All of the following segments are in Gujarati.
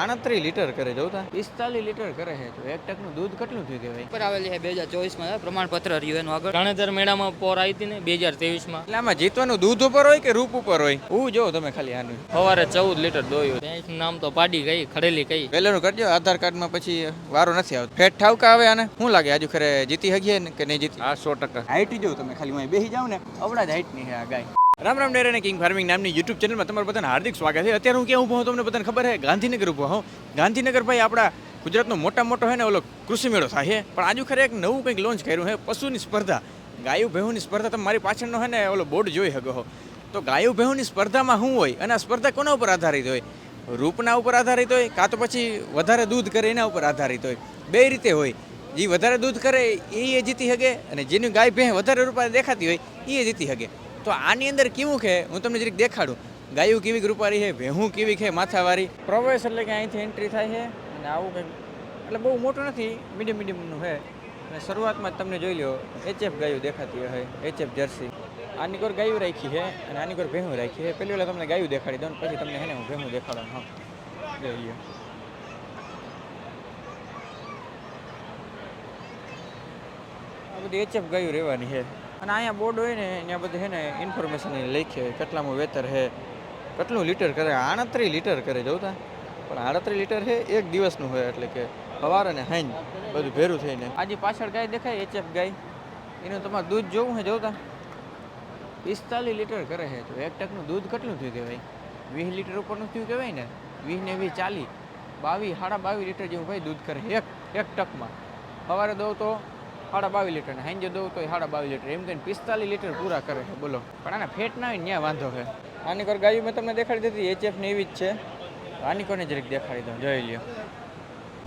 આડત્રીસ લીટર કરે જોતા પિસ્તાલીસ લીટર કરે છે. તો એક ટકનું દૂધ કેટલું થયું કહેવાય? ઉપર આવેલી છે બે હજાર ચોવીસમાં પ્રમાણપત્ર રહ્યું એનું આગળ. ત્રણેતર મેળામાં પોર આવી હતી ને બે હજાર ત્રેવીસમાં. એટલે આમાં જીતવાનું દૂધ ઉપર હોય કે રૂપ ઉપર હોય? હું જો તમે ખાલી આનું. સવારે ચૌદ લીટર દોયું. ભેંસનું નામ તો પાડી ગઈ ખડેલી કઈ. પહેલાનું કરજો આધાર કાર્ડમાં પછી વારો નથી આવતો. ફેટ ઠાવકા આવે આને? શું લાગે આજુ ખરે જીતી હગીએ ને કે નહીં જીતી? આ સો ટકા. હાઈટ જો તમે ખાલી હું બેસી જાવ ને અવડા જ હાઈટની છે આ ગાય. રામ રામ ડેરે અને કિંગ ફાર્મિંગ નામની યુટ્યુબ ચેનલમાં તમારું બધાને હાર્દિક સ્વાગત છે. અત્યારે હું ક્યાં ઊભો હું તમને બધાને ખબર છે, ગાંધીનગર ઊભો હોઉં ગાંધીનગર ભાઈ આપણા ગુજરાતનો મોટા મોટો હોય ને ઓલો કૃષિ મેળો થાય છે. પણ આજુ ખરે એક નવું કંઈક લોન્ચ કર્યું છે, પશુની સ્પર્ધા. ગાયું ભેહુની સ્પર્ધા તમે મારી પાછળનો છે ને ઓલો બોર્ડ જોઈ શકો હો તો ગાયું ભેહુની સ્પર્ધામાં શું હોય? અને આ સ્પર્ધા કોના ઉપર આધારિત હોય? રૂપના ઉપર આધારિત હોય, કાં તો પછી વધારે દૂધ કરે એના ઉપર આધારિત હોય? બે રીતે હોય. જે વધારે દૂધ કરે એ એ જીતી શકે, અને જેની ગાય ભેં વધારે રૂપિયા દેખાતી હોય એ જીતી શકે. તો આની અંદર કેવું છે? હું તમને જરીક દેખાડું. ગાયું કેવી રૂપારી છે, ભેહું કેવી છે, માથાવાળી? પ્રવેશ એટલે કે અહીંથી એન્ટ્રી થાય છે અને આવું કંઈક, એટલે બહુ મોટું નથી મીડિયમ મીડિયમનું છે. અને શરૂઆતમાં જ તમને જોઈ લો એચએફ ગાયું દેખાતી હોય એચએફ જર્સી આની કોર ગાયું રાખી છે અને આની કોર ભેહું રાખી છે. પહેલી વાર તમને ગાયું દેખાડી દઉં પછી તમને હે ને હું ભેહું દેખાડવાનું હા. જોઈ લ્યો. આ બધી એચએફ ગાયું રહેવાની છે. અને અહીંયા બોર્ડ હોય ને ત્યાં બધું છે ને ઇન્ફોર્મેશન લખી હોય, કેટલામાં વેતર છે, કેટલું લીટર કરે, આડત્રીસ લીટર કરે જોતા પણ આડત્રીસ લીટર છે, એક દિવસનું હોય, એટલે કે સવાર અને હાંજ બધું ભેરું થઈને. આજે પાછળ ગાય દેખાય, એચએફ ગાય. એનું તમારે દૂધ જોવું છે જોતા પિસ્તાલીસ લીટર કરે છે તો એક ટકનું દૂધ કેટલું થયું કહેવાય? વીસ લીટર ઉપરનું થયું કહેવાય ને? વીસ ને વીસ ચાલીસ. બાવીસ, સાડા બાવીસ લીટર જેવું ભાઈ દૂધ કરે એક એક ટકમાં. સવારે દઉં તો સાડા બાવીસ લીટર ને જો દઉં તો સાડા બાવીસ લીટર. એમ કહીને પિસ્તાલીસ લીટર પૂરા કરે છે બોલો. પણ આને ફેટ ના હોય ત્યાં વાંધો છે. આની કોર ગાયું મેં તમને દેખાડી દીધી એચએફની એવી જ છે. આની કોને જરીક દેખાડી દઉં જોઈ લ્યો.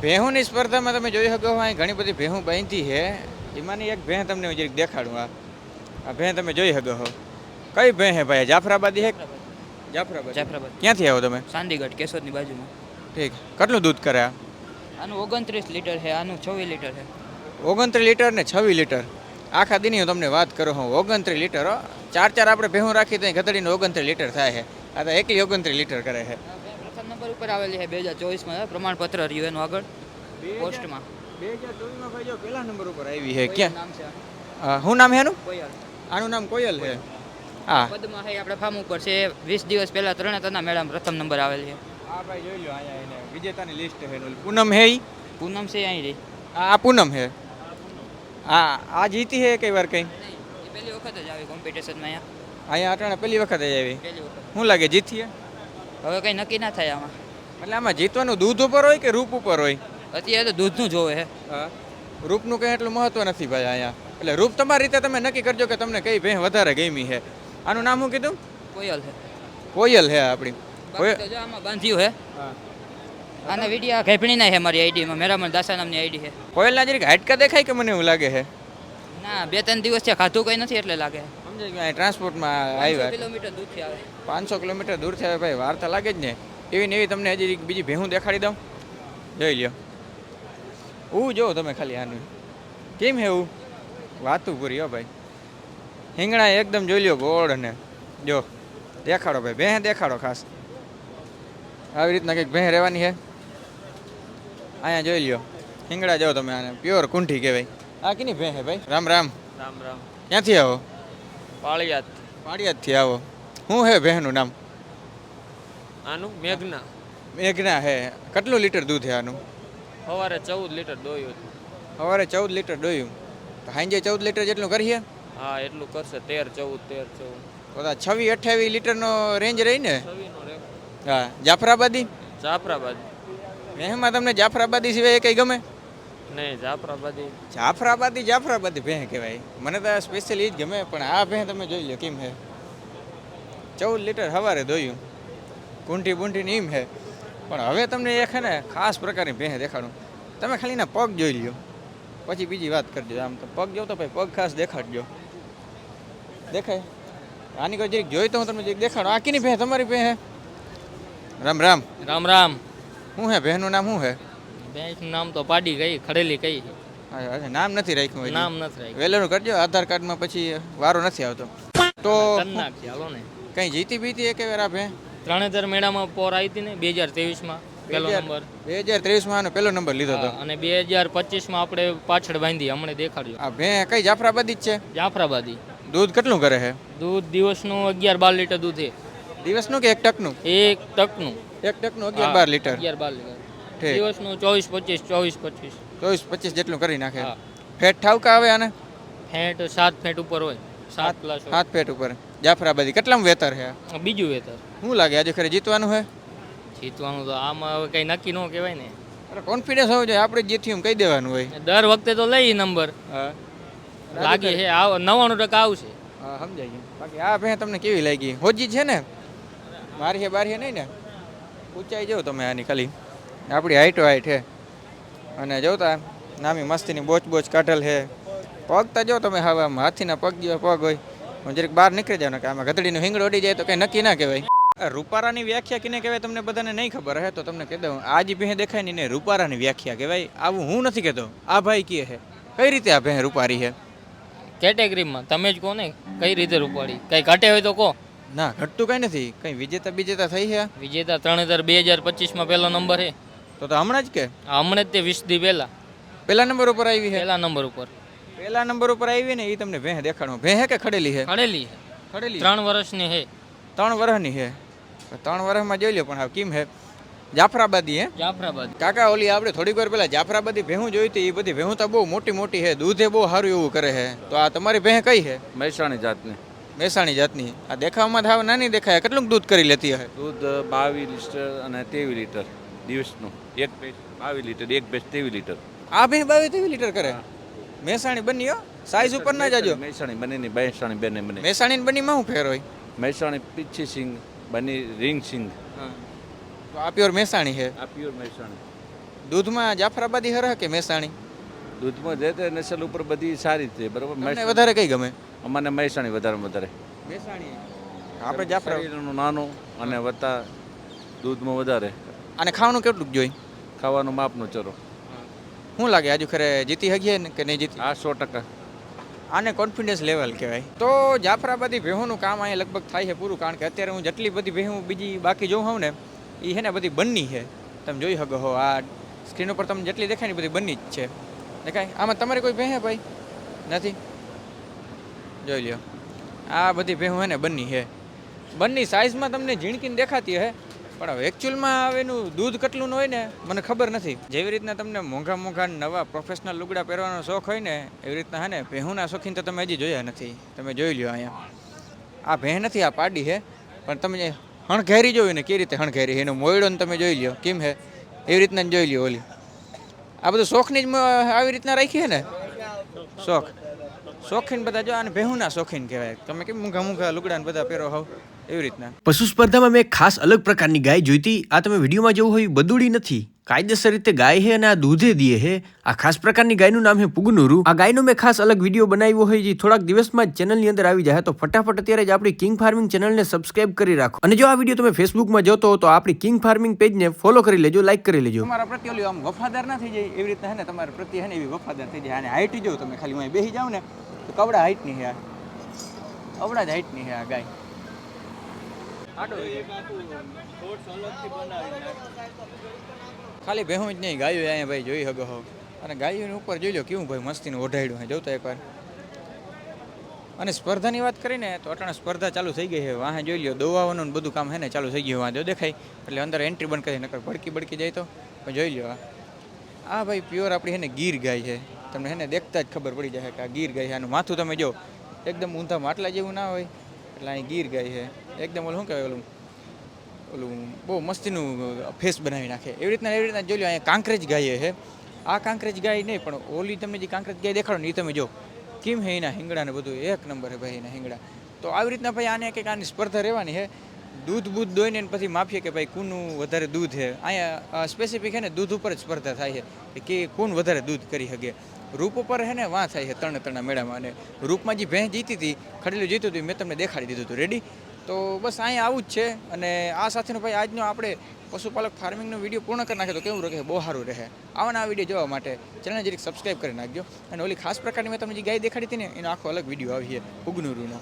ભેહુંની સ્પર્ધામાં તમે જોઈ શકો અહીં ઘણી બધી ભેહું બાંધી છે. એમાંની એક ભેં તમને હું જરીક દેખાડું આ. આ ભેં તમે જોઈ શકો છો. કઈ ભેં હે ભાઈ? જાફરાબાદી હે જાફરાબાદ. જાફરાબાદ. ક્યાંથી આવો તમે? ચાંદીગઢ કેશોદની બાજુમાં. ઠીક. કેટલું દૂધ કરે આ? આનું ઓગણત્રીસ લીટર છે આનું છવ્વીસ લીટર છે. ઓગણત્રીસ લીટર ને છવ્વીસ લીટર. આખા દિનની હું તમને વાત કરું હું ઓગણત્રીસ લીટર હો. ચાર ચાર આપણે ભેહું રાખી તો ગધડીને ઓગણત્રીસ લીટર થાય છે. આ તો એકલી ઓગણત્રીસ લીટર કરે છે. પ્રથમ નંબર ઉપર આવેલી છે બે હજાર ચોવીસમાં પ્રમાણપત્ર રહ્યું એનું આગળ પોસ્ટમાં. બે હજાર ચોવીસમાં ભાઈ જો પહેલા નંબર ઉપર આવી છે ક્યાં? નામ છે હા, શું નામ છે એનું? કોયલ આનું નામ કોયલ છે. હા. પદમાં છે આપણે ફાર્મ ઉપર છે. વીસ દિવસ પહેલા ત્રણેતરના મેળામાં પ્રથમ નંબર આવેલી છે. હા ભાઈ જોઈ લો અહીંયા એને વિજેતાની લિસ્ટ છે. પૂનમ હે પૂનમ છે અહીં રહી. આ પૂનમ હે. હા આ જીતી હે કઈ વાર કઈ? પહેલી વખત જ આવી કોમ્પિટિશનમાં અહીંયા. અહીંયા અટાણે પહેલી વખત જ આવી. શું લાગે જીતીએ? હવે કંઈ નક્કી ના થાય આમાં. એટલે આમાં જીતવાનું દૂધ ઉપર હોય કે રૂપ ઉપર હોય? અત્યારે તો દૂધનું જોવે છે હા. રૂપનું કંઈ એટલું મહત્વ નથી ભાઈ અહીંયા. એટલે રૂપ તમારી રીતે તમે નક્કી કરજો કે તમને કઈ ભેં વધારે ગમી છે આનું નામ શું કીધું? કોયલ છે કોયલ છે આપણી. બાંધ્યું છે હા. આના વિડીયા ઘેપણી ના છે મારી આઈડીમાં મેરામણ દાસા નામની આઈડી છે. કોયલના જરીક હાડકા દેખાય કે મને એવું લાગે છે? ના બે ત્રણ દિવસ છે ખાધું કંઈ નથી એટલે લાગે. સમજાય કે ટ્રાન્સપોર્ટમાં આવ્યા. કિલોમીટર દૂરથી આવે પાંચસો કિલોમીટર દૂરથી આવે ભાઈ વાર તો લાગે જ ને. એવી ને એવી તમને હજી બીજી ભેહું દેખાડી દઉં. જોઈ લ્યો. હું જો તમે ખાલી આનું. કેમ હે એવું વાતું પૂરી હો ભાઈ. હિંગણા એકદમ જોઈ લ્યો ગોળ ને. જો દેખાડો ભાઈ ભેં દેખાડો ખાસ. આવી રીતના કંઈક ભેં રહેવાની છે. અહીંયા જોઈ લ્યો. હિંગડા જાઓ તમે આને. પ્યોર કુંઠી કહેવાય. આ કેની ભે હે ભાઈ? રામ રામ. રામ રામ. ક્યાંથી આવો? પાળિયાત પાળિયાદથી આવો. શું હે ભેંનું નામ? આનું? મેઘના. મેઘના હે. કેટલું લીટર દૂધ છે આનું? સવારે ચૌદ લીટર દોયું સવારે ચૌદ લીટર દોયું. તો સાંજે ચૌદ લીટર જેટલું કરીએ? હા એટલું કરશે. તેર ચૌદ તેર ચૌદ. તો છવ્વીસ અઠ્યાવીસ લીટરનો રેન્જ રહી ને? હા. જાફરાબાદી? જાફરાબાદ. ભેંમાં તમને જાફરાબાદી સિવાય કઈ ગમે? નહીં જાફરાબાદી. જાફરાબાદી જાફરાબાદી ભેં કહેવાય. મને તો સ્પેશિયલ એ જ ગમે પણ આ ભેં તમે જોઈ લો કેમ હે? ચૌદ લીટર સવારે ધોયું. કુંઠી બુંઠી ને એમ હે. પણ હવે તમને એક હે ને ખાસ પ્રકારની ભેં દેખાડું. તમે ખાલી ના પગ જોઈ લ્યો. પછી બીજી વાત કરજો આમ તો. પગ જો તો ભાઈ પગ ખાસ દેખાડજો. દેખાય? આની કોઈ જરીક જોઈ તો હું તમને જરીક દેખાડું. આ કીની ભેં? તમારી ભેં હે? રામ રામ. રામ રામ. શું હે બહેનનું નામ શું હે? ભેંસનું નામ તો પાડી ગઈ ખડેલી કઈ અચ્છા, નામ નથી રાખ્યું હજી. નામ નથી રાખ્યું. વહેલું કરજો આધાર કાર્ડમાં પછી વારો નથી આવતો. તો કરી નાખી હાલો ને. કઈ જીતી બીતી એક વાર આપે? ત્રણેતર મેળામાં પોર આવી હતી ને બે હજાર ત્રેવીસમાં પહેલો નંબર. બે હજાર ત્રેવીસમાં આનો પહેલો નંબર લીધો હતો. હા, અને બે હજાર પચીસમાં આપણે પાછળ બાંધી હમણે દેખાડ્યું. આ ભે કઈ જાફરાબાદી જ છે? જાફરાબાદી. દૂધ કેટલું કરે છે દૂધ દિવસનું અગિયાર બાર લીટર દૂધ છે દિવસનું કે એક ટકનું? એક ટકનું. એક ટકનું અગિયાર બાર લીટર. અગિયાર બાર લીટર. ઠીક. દિવસનું ચોવીસ પચીસ ચોવીસ પચીસ. ચોવીસ પચીસ જેટલું કરી નાખે. હા. ફેટ ઠાવકા આવે આને? ફેટ સાત ફેટ ઉપર હોય. સાત પ્લસ હોય. હાથ ફેટ ઉપર. જાફરાબાદી. કેટલામાં વેતર છે બીજું વેતર. શું લાગે? આજે ખરે જીતવાનું છે? જીતવાનું તો આમાં હવે કઈ નક્કી ન કહેવાય ને. અરે કોન્ફિડન્સ હોવો જોઈએ. આપણે જીત્યું એમ કહી દેવાનું હોય. દર વખતે તો લઈ નંબર. હા. લાગે છે આવ નવ્વાણું ટકા આવશે. હા સમજાય ગયું. બાકી આ ભે તમને કેવી લાગી? હોજી છે ને? મારી હે બારી હે નહીં ને? ઊંચાઈ જાઓ તમે આની ખાલી. આપણી હાઈટો હાઈટ છે. અને જોતા નામી મસ્તીની બોચ બોચ કાઢેલ છે. પગ તો જો તમે હવે હાથીના પગ જેવા પગ હોય. હું જરીક બહાર નીકળી જાવ ને કે આમાં ગધડીનું હિંગડ ઉડી જાય તો કંઈ નક્કી ના કહેવાય. રૂપારાની વ્યાખ્યા કિને કહેવાય તમને બધાને નહીં ખબર હે તો તમને કહી દઉં. આ જે ભેં દેખાય ને રૂપારાની વ્યાખ્યા કહેવાય. આવું હું નથી કહેતો. આ ભાઈ કહે છે. કઈ રીતે આ ભેં રૂપારી છે? કેટેગરીમાં. તમે જ કહો ને કઈ રીતે રૂપાળી કઈ ઘટે હોય તો કહો. ના ઘટતું કઈ નથી. કઈ વિજેતા વિજેતા થઈ છે? વિજેતા ત્રણ હજાર બે હજાર પચીસમાં પહેલો નંબર છે. તો તો હમણાં જ કે? આ હમણાં જ તે વીસ દી પહેલા. પહેલા નંબર ઉપર આવી છે? પહેલા નંબર ઉપર. પહેલા નંબર ઉપર આવી ને એ તમને ભેં દેખાડો ભેં હે કે ખડેલી છે ખડેલી છે ખડેલી ત્રણ વર્ષની છે ત્રણ વર્ષની છે તો ત્રણ વર્ષમાં જોઈ લો પણ હવે કેમ હે? જાફરાબાદી હે. જાફરાબાદ. કાકા ઓલી આપણે થોડીક વાર પહેલા જાફરાબાદી ભેહું જોઈ હતી એ બધી ભેહું તો બહુ મોટી મોટી છે દૂધે બહુ સારું એવું કરે છે તો આ તમારી ભેં કઈ છે મહેસાણી જાતની. મહેસાણી જાતની. આ દેખાવમાં થાવ નાની દેખાય. કેટલું દૂધ કરી લેતી હશે? દૂધ બાવીસ લીટર અને ત્રેવીસ લીટર દિવસનું. એક ભેંસ બાવીસ લીટર એક ભેંસ ત્રેવીસ લીટર. આ ભેં બાવીસ ત્રેવીસ લીટર કરે? મહેસાણી બની હો. સાઈઝ ઉપર ના જાજો. મહેસાણી બની નહીં મહેસાણી બેને બને. મહેસાણી બનીમાં હું ફેર હોય? મહેસાણી પીછી સિંગ બની રીંગ સિંગ. તો આ પ્યોર મહેસાણી છે. આ પ્યોર મહેસાણી. દૂધમાં જાફરાબાદી હરહ કે મહેસાણી? દૂધમાં જે તે નસલ ઉપર બધી સારી છે બરોબર? વધારે કઈ ગમે? અમને મહેસાણી વધારે. વધારે આપણે જાફરાનું નાનું અને વત્તા દૂધમાં વધારે. અને ખાવાનું કેટલું જોઈ ખાવાનું માપનું ચરો શું લાગે? આજુ ખરે જીતી શકીએ ને કે નહીં જીતી? આ સો ટકા. આને કોન્ફિડન્સ લેવલ કહેવાય. તો જાફરાબાદી ભેહોનું કામ અહીંયા લગભગ થાય છે પૂરું કારણ કે અત્યારે હું જેટલી બધી ભેહું બીજી બાકી જોઉં હોઉં ને એ છે ને બધી બની છે. તમે જોઈ શકો હો આ સ્ક્રીન ઉપર તમને જેટલી દેખાય ને બધી બની જ છે. દેખાય? આમાં તમારી કોઈ ભેહે ભાઈ? નથી? જોઈ લ્યો. આ બધી ભેહું હે ને બંની છે બંની સાઇઝમાં તમને ઝીણકીને દેખાતી હે. પણ હવે એકચ્યુઅલમાં હવે એનું દૂધ કેટલું હોય ને, મને ખબર નથી. જેવી રીતના તમને મોંઘા મોંઘા નવા પ્રોફેશનલ લુગડા પહેરવાનો શોખ હોય ને, એવી રીતના હે ને, ભેહુંના શોખીન તો તમે હજી જોયા નથી. તમે જોઈ લ્યો અહીંયા. આ ભેહ નથી, આ પાડી છે પણ તમે હણઘેરી જોયું ને, કેવી રીતે હણઘેરી એનો મોયડો ને તમે જોઈ લ્યો. કેમ હે? એવી રીતના જોઈ લ્યો ઓલી. આ બધું શોખની જ આવી રીતના રાખી હે ને? શોખ. શોખીન બધા જો આને ભેહુના શોખીન કહેવાય. તમે કેમ મૂંઘા મૂંઘા લુગડા બધા પહેરો હોવ એવી રીતના. પશુ સ્પર્ધામાં મેં ખાસ અલગ પ્રકારની ગાય જોઈતી આ તમે વિડીયોમાં જોવું હોય બદુડી નથી. કાયદેસર રીતે ગાય છે અને આ દૂધે દીએ હે. આ ખાસ પ્રકારની ગાયનું નામ હે પુગનુરુ. આ ગાયનો મેં ખાસ અલગ વીડિયો બનાવ્યો હોય જે થોડાક દિવસમાં જ ચેનલની અંદર આવી જાય. તો ફટાફટ અત્યારે જ આપણી કિંગ ફાર્મિંગ ચેનલને સબસ્ક્રાઇબ કરી રાખો. અને જો આ વીડિયો તમે ફેસબુકમાં જોતો હો તો આપણી કિંગ ફાર્મિંગ પેજને ફોલો કરી લેજો લાઈક કરી લેજો. તમારા પ્રત્યે ઓલી આમ વફાદાર ના થઈ જાય એવી રીતના હે ને? તમારા પ્રત્યે હે ને એવી વફાદાર થઈ જાય. અને હાઈટ જો તમે. ખાલી બેસી જાવ ને. તો કવડા હાઈટની છે આ. અવડા જ હાઈટની છે આ ગાય. ખાલી ભેહું જ નહીં ગાયો અહીંયા ભાઈ જોઈ શકો હો અને ગાયોની ઉપર જોઈ લો કેવું ભાઈ મસ્તીનું ઓઢાડ્યું હોય જોતા એકવાર અને સ્પર્ધાની વાત કરીને તો અટાણે સ્પર્ધા ચાલુ થઈ ગઈ છે. વાહે જોઈ લો દોવાઓનું બધું કામ હે ને ચાલુ થઈ ગયું વાંધો દેખાય. એટલે અંદર એન્ટ્રી બંધ કરી નકર ભડકી બળકી જાય તો. પણ જોઈ લો આ. આ ભાઈ પ્યોર આપણી હે ને ગીર ગાય છે. તમને હેને દેખતા જ ખબર પડી જાય કે આ ગીર ગાય છે. આનું માથું તમે જો, એકદમ ઊંધા માટલા જેવું ના હોય. એટલે અહીં ગીર ગાય છે. એકદમ ઓલું શું કહેવાય, ઓલું ઓલું બહુ મસ્તીનું ફેસ બનાવી નાખે. એવી રીતના એવી રીતના જોઈ લો અહીંયા કાંકરેજ ગાય છે. આ કાંકરેજ ગાય નહીં, પણ ઓલી તમે જે કાંકરેજ ગાય દેખાડો ને એ તમે જો, કેમ હે એના હિંગડા ને બધું? એક નંબર હે ભાઈ એના હિંગડા તો આવી રીતના ભાઈ આને કંઈક આની સ્પર્ધા રહેવાની છે. દૂધ બૂધ દોઈને પછી માપીએ કે ભાઈ કોનું વધારે દૂધ છે. અહીંયા સ્પેસિફિક છે ને દૂધ ઉપર જ સ્પર્ધા થાય છે. કે કોણ વધારે દૂધ કરી શકે. રૂપ ઉપર હે ને, વાં થાય છે ત્રણે ત્રણના મેળામાં. અને રૂપમાં જે ભેંસ જીતી હતી, ખડેલું જીતું હતું મેં તમને દેખાડી દીધું હતું. રેડી તો બસ અહીંયા આવું જ છે. અને આ સાથેનો ભાઈ, આજનો આપણે પશુપાલક ફાર્મિંગનો વીડિયો પૂર્ણ કરી નાખે તો કેવું રહે? બહુ સારું રહે. આવાના આ વીડિયો જોવા માટે ચેનલ જરીક સબસ્ક્રાઈબ કરી નાખજો. અને ઓલી ખાસ પ્રકારની મેં તમને જે ગાય દેખાડી હતી ને, એનો આખો અલગ વીડિયો આવી છે પુગનુરુનો